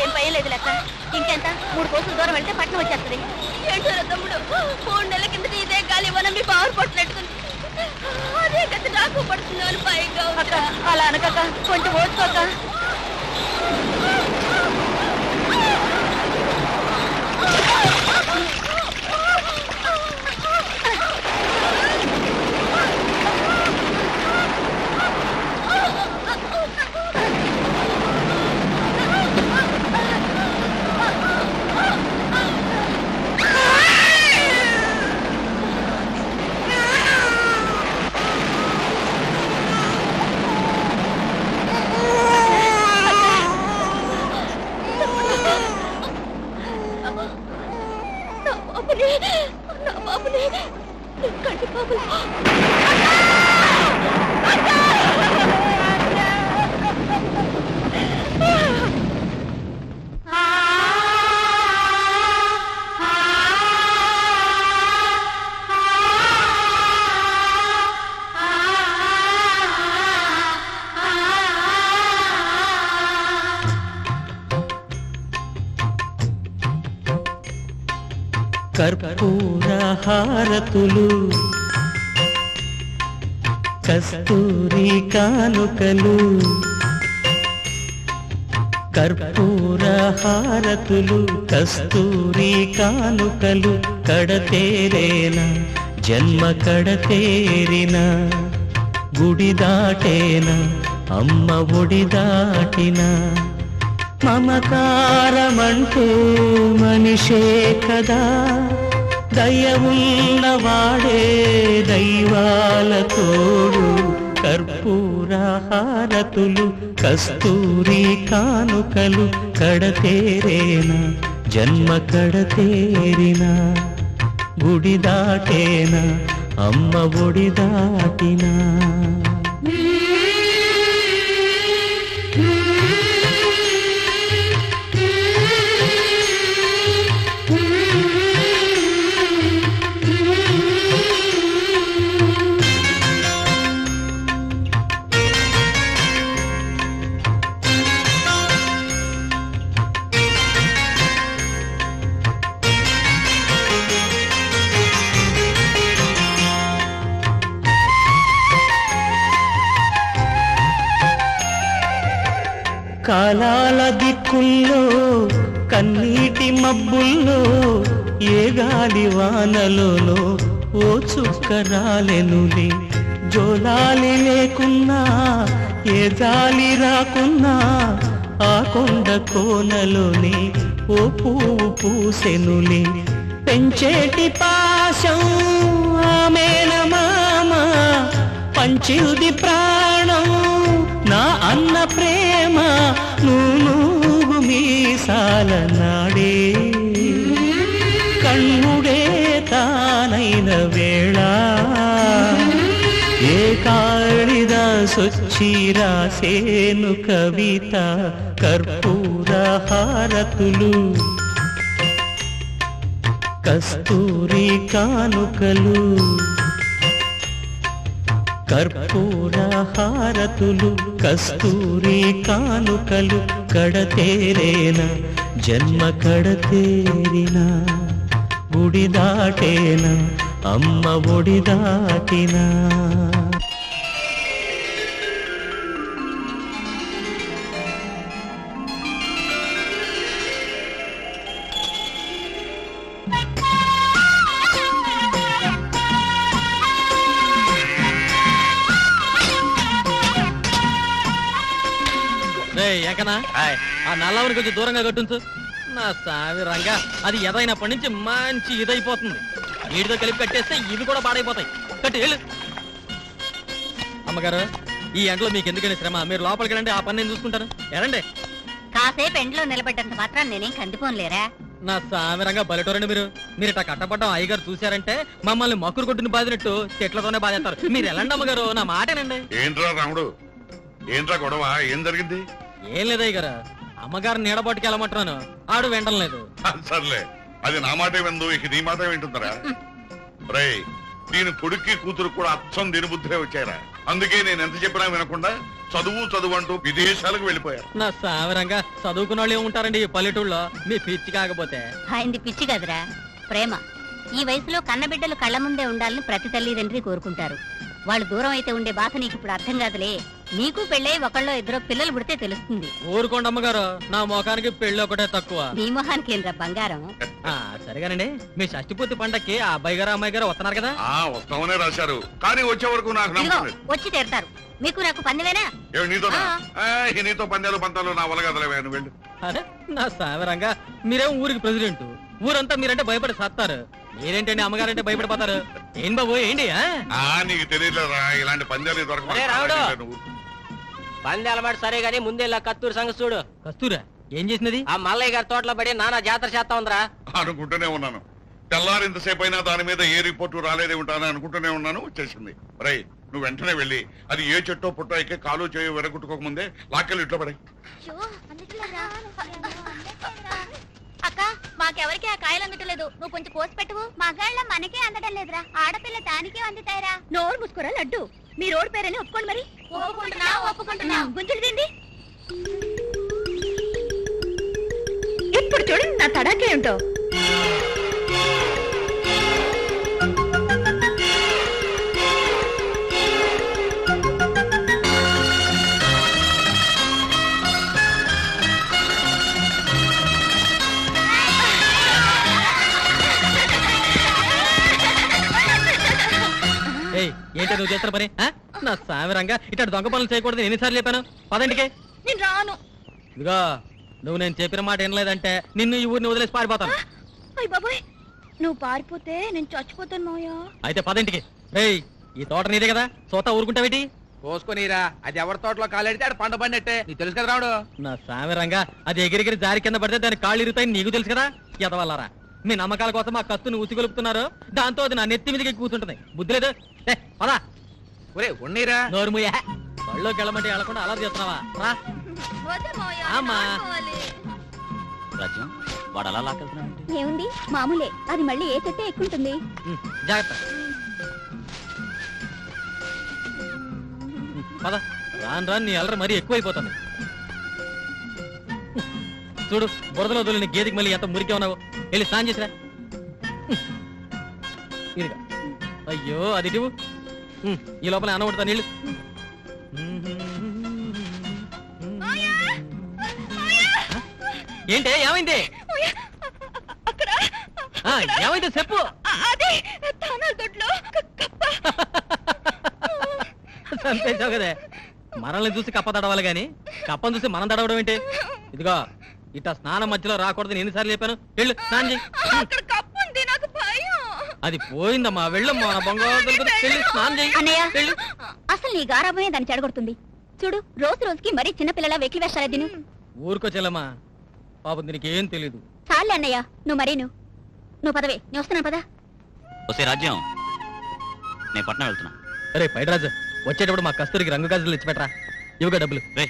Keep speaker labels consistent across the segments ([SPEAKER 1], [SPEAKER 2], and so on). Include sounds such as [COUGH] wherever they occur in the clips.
[SPEAKER 1] ఏం భయం లేదు లెక్క ఇంకెంత? మూడు కోసులు దూరం వెళ్తే పట్నం వచ్చేస్తుంది. ఏంటో తమ్ముడు? మూడు నెలల కిందట ఇదే గాలి మీ పవర్ పట్టినట్టుకుంది అదే పడుతున్నాను పైగా అలా అనకక్క కొంచెం ఓచుకోక
[SPEAKER 2] కర్పూర హారతులు కస్తూరి కానుకలు కర్పూర హారతులు కస్తూరి కానుకలు కడతేరేన జన్మ కడతేరిన గుడి దాటేన అమ్మ ఒడి దాటినా. మమకారమంటూ మనిషే కదా. దయవున్నవాడే దైవాల తోడు. కర్పూర కస్తూరి కానుకలు కడతేరేనా? జన్మ కడతేరిన? గుడి దాటేనా? అమ్మ ఒడి దాటినా? కాలాల దిక్కుల్లో కన్నీటి మబ్బుల్లో ఏ గాలి వానలోనో ఓ చుక్క రాలెనులే. జోలాలి లేకున్నా ఏ జాలి రాకున్నా ఆ కొండ కోనలోనే ఓ పువ్వు పూసెనులే. పెంచేటి పాశం ఆమెన మామ పంచిది ప్రాణం అన్న ప్రేమ నువ్వు మీసాల నాడే. కన్నుడే తానైన వేళ. ఏ కాళిదాసొచ్చి రాసేను కవిత కర్పూర హారతులు. కస్తూరి కానుకలు. కర్పూర హారతులు కస్తూరి కానుకలు కడతేరేన? జన్మ కడతేరిన? గుడి దాటేన అమ్మ ఒడి దాటినా
[SPEAKER 3] రే ఎంకనా ఆ నల్లవని కొంచెం దూరంగా కట్టుంచు. నా సావి రంగా అది ఎదైనప్పటి నుంచి మంచి ఇదైపోతుంది. వీటితో కలిపి కట్టేస్తే ఇవి కూడా పాడైపోతాయి. కట్టి వెళ్ళు. అమ్మగారు ఈ ఎండలో మీకు ఎందుకని శ్రమ? మీరు లోపలికి రండి ఆ పని నేను చూసుకుంటాను. ఎరండి.
[SPEAKER 1] కాసేపు ఎండలో నిలబడ్డంత మాత్రం నేనేం కందిపోనులేరా?
[SPEAKER 3] నా సామిరంగా బలటోరండి మీరు. మీరు ఇట్లా కట్టపడ్డం అయ్యగారు చూశారంటే మమ్మల్ని మక్కురు కొట్టుని బాదినట్టు చెట్లతోనే బాధేస్తారు. మీరు ఎలాంటి అమ్మగారు నా మాటేనండి.
[SPEAKER 4] ఏంట్రా రాముడు? ఏంట్రా గొడవ? ఏం జరిగింది?
[SPEAKER 3] ఏం లేదు అయ్యగారు. అమ్మగారు నీడబట్టుకు వెళ్ళమంటున్నాను. ఆడు వినడం లేదు. [LAUGHS]
[SPEAKER 4] సర్లే. అది నా మాట విందు ఇక నీ మాట వింటుందరా? [LAUGHS] రేయ్ దీని కొడుక్కి కూతురు కూడా అచ్చం దీని బుద్ధులే వచ్చారా అందుకే నేను ఎంత చెప్పినా వినకుండా చదువు చదువు అంటూ విదేశాలకు వెళ్ళిపోయారు.
[SPEAKER 3] నా సామిరంగా చదువుకున్న వాళ్ళు ఉంటారండి ఈ పల్లెటూళ్ళలో మీ పిచ్చి కాకపోతే.
[SPEAKER 1] ఆయనది పిచ్చి కదరా. ప్రేమ. ఈ వయసులో కన్నబిడ్డలు కళ్ళ ముందే ఉండాలని ప్రతి తల్లిదండ్రి కోరుకుంటారు. వాళ్ళు దూరం అయితే ఉండే బాధ నీకు ఇప్పుడు అర్థం కాదులే. నీకు పెళ్ళై ఒకళ్ళో ఇద్దరు పిల్లలు పుడితే తెలుస్తుంది.
[SPEAKER 3] ఊరుకోండి అమ్మగారు. నా ముఖానికి పెళ్ళి ఒకటే తక్కువ.
[SPEAKER 1] నీ మొహానికి ఏంద్రా బంగారం?
[SPEAKER 3] ఆ సరిగానండి. మీ షష్టి పూర్తి పండక్కి ఆ అబ్బాయి గారు అమ్మాయి గారు వస్తున్నారు కదా?
[SPEAKER 4] ఆ వస్తామనే రాశారు. కానీ వచ్చే వరకు నాకు
[SPEAKER 1] ఇదిగో
[SPEAKER 4] నమ్మకం లేదు.
[SPEAKER 1] వచ్చి తీరుతారు. మీకు నాకు పందివేనా
[SPEAKER 4] ఏమి నీతో
[SPEAKER 1] ఆ.
[SPEAKER 4] నీతో పందాలు పంతాలు నా వల్ల కదలేవే నువ్వు వెళ్ళు.
[SPEAKER 3] అరే నా సామిరంగా మీరేం ఊరికి ప్రెసిడెంట్? ఊరంతా మీరంటే భయపడి సత్తారు. మీరేంటండి అమ్మగారంటే భయపడిపోతారు? ఏం బాబు ఏంటి ఆ?
[SPEAKER 4] ఆ నీకు తెలియదురా ఇలాంటి పందాలు
[SPEAKER 5] అరే, రావుడు.
[SPEAKER 4] దొరక
[SPEAKER 5] పంది అలవాటు సరే గానీ ముందెళ్ళా కత్తూరు సంగతి చూడు.
[SPEAKER 3] కస్తూరా? ఏం చేసినది?
[SPEAKER 5] ఆ మల్లయ్య గారి తోటలో పడి నానా జాతర చేస్తా ఉందిరా.
[SPEAKER 4] అనుకుంటూనే ఉన్నాను. తెల్లారి ఇంతసేపు అయినా దాని మీద ఏ రిపోర్టు రాలేదే ఉంటానని అనుకుంటూనే ఉన్నాను వచ్చేసింది. రై నువ్వు వెంటనే వెళ్ళి అది ఏ చెట్టో పుట్టో ఎక్కే కాలు చేయి వెరగొట్టుకోక ముందే లాక్కెళ్ళి ఇట్లో పడే.
[SPEAKER 1] అక్క మాకెవరికి ఆ కాయలు అందటలేదు. నువ్వు కొంచెం కోసి పెట్టవు మగాళ్ళ మనకే అందడం లేదురా. ఆడపిల్ల దానికే అందుతాయిరా. నోరు ముసుకోరా లడ్డు? మీ రోడ్ పేరని ఒప్పుకోండి మరి. ఒప్పుకుంటున్నా ఒప్పుకుంటున్నా. గుంజులు తిండి ఇప్పుడు చూడండి నా తడాకే ఏంటో.
[SPEAKER 3] నువ్వు చేస్తున్న పని ఆ? నా సామిరంగా ఇట్లాంటి దొంగ పనులు చేయకూడదు ఎన్నిసార్లు చెప్పాను? పదంటికే
[SPEAKER 1] నేను రాను.
[SPEAKER 3] ఇదిగో నువ్వు నేను చెప్పిన మాట వినలేదంటే నిన్ను ఈ ఊరిని వదిలేసి పారిపోతాను.
[SPEAKER 1] అయ్య బాబాయ్ నువ్వు పారిపోతే నేను చచ్చిపోతాను మాయా
[SPEAKER 3] అయితే పదంటికి రేయ్ ఈ తోట నీదే కదా? సోతా ఊరుకుంటావేటి?
[SPEAKER 6] కోసుకొనిరా. అది ఎవరి తోటలో కాలెడితే ఆడు పంట పడినట్టే. నీకు తెలుసు కదా రావుడు
[SPEAKER 3] నా సామిరంగా అది ఎగిరిగిరి జారి కింద పడితే దాని కాళ్ళు ఇరుగుతాయని నీకు తెలుసు కదా? ఎదవల్లారా? మీ నమ్మకాల కోసం ఆ కత్తుని ఉసిగొలుపుతున్నారు దాంతో అది నా నెత్తి మీదకి కూర్చుంటుంది. బుద్ధి లేదు. ఏ, పదా.
[SPEAKER 6] ఒరే ఉన్నీరా.
[SPEAKER 3] నోరు ముయ్య బళ్ళోకి వెళ్ళమంటే వెళ్ళకుండా అలా చేస్తున్నావా? రా. ఆమా.
[SPEAKER 7] రాజ్యం వాడు అలా లాకెళ్తున్నాడు
[SPEAKER 1] ఏముంది? మామూలే. అది మళ్ళీ ఏ చెట్టే ఎక్కుంటుంది.
[SPEAKER 3] ఉమ్, జాగ్రత్త. ఉమ్, పద. రాను రాను నీ అల్లరి మరీ ఎక్కువైపోతుంది. చూడు బురదలో దొలిని గేదెకి మళ్ళీ ఎంత మురికి ఉన్నావు. వెళ్ళి స్నానం చేసిరా. ఇదిగా. అయ్యో అది ఇటు ఈ లోపల అనబడుతా నీళ్ళు. ఏంటి ఏమైంది? ఆ, ఏమైంది చెప్పు.
[SPEAKER 1] అదే
[SPEAKER 3] కదే. మనల్ని చూసి కప్ప తడవాలి కానీ కప్పను చూసి మనం తడవడం ఏంటి? ఇదిగో. ఇట్లా స్నానం మధ్యలో రాకూడదని ఎన్నిసార్లు చెప్పాను? వెళ్ళు స్నానం చెయ్యి
[SPEAKER 1] అక్కడ కప్పు ఉంది నాకు భయం.
[SPEAKER 3] అది పోయిందమ్మా వెళ్ళమ్మా నా బంగారు. వెళ్ళి స్నానం చెయ్యి
[SPEAKER 1] అన్నయ్య
[SPEAKER 3] వెళ్ళు.
[SPEAKER 1] అసలు నీ గారాబోయే దాన్ని చెడగొడుతుంది. చూడు రోజు రోజుకి మరీ చిన్నపిల్లల వెకిలి వేషాలు తిను
[SPEAKER 3] ఊరుకో చెల్లమ్మా. పాపం దీనికి ఏం తెలీదు.
[SPEAKER 1] చాలే అన్నయ్య నువ్వు మరీను. నువ్వు పదవే నేను వస్తున్నాను పదా.
[SPEAKER 7] వస్తే రాజ్యం నేను పట్నం వెళ్తున్నా.
[SPEAKER 3] అరే పైడరాజు వచ్చేటప్పుడు మా కస్తూరికి రంగు గాజులు ఇచ్చిపెట్టరా ఇవిగా డబ్బులు.
[SPEAKER 7] రే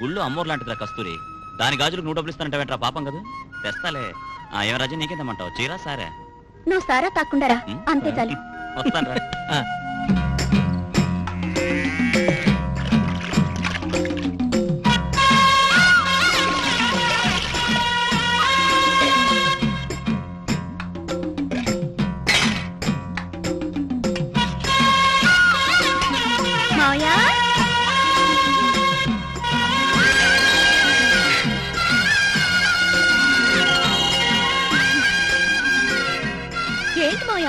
[SPEAKER 7] గుళ్ళు అమ్మోరు లాంటిదిరా కస్తూరి. దాని గాజులకు నువ్వు డబ్బులు ఇస్తానంటే పాపం కదా? తెస్తాలే. ఆ, ఏం రాజ్యం నీకేందమ్మంటావు? చీరా సారే?
[SPEAKER 1] నువ్వు సారా
[SPEAKER 7] ఉమ్,
[SPEAKER 1] అంతే చాలు.
[SPEAKER 7] వస్తాను రా [LAUGHS]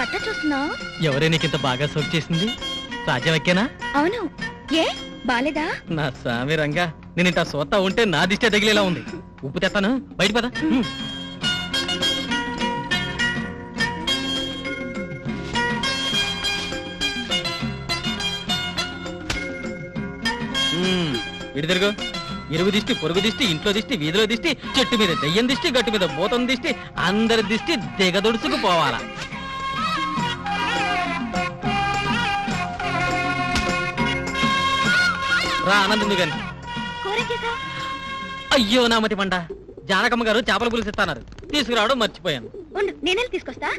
[SPEAKER 1] అట్ట చూస్తున్నావు
[SPEAKER 3] ఎవరే నీకు ఇంత బాగా సోక్ చేసింది? రాజ్యం ఎక్కేనా
[SPEAKER 1] అవును. ఏ? బాలేదా?
[SPEAKER 3] నా సామి రంగా నేను ఇంత సోతా ఉంటే నా దిష్టే తగిలేలా ఉంది. ఉప్పు తెస్తాను. బయట పద. ఇటు తిరుగు. ఇరుగు దిష్టి పొరుగు దిష్టి ఇంట్లో దిష్టి వీధిలో దిష్టి చెట్టు మీద దెయ్యం దిష్టి గట్టు మీద బోతం దిష్టి అందరి దిష్టి దిగదొడుచుకు పోవాలా రా ఆనందం గాని. అయ్యో నామతి పండ. జానకమ్మ గారు చేపల పులుసు ఇస్తాన్నారు. తీసుకురావడం మర్చిపోయాను.
[SPEAKER 1] ఉండు నేనే తీసుకొస్తా?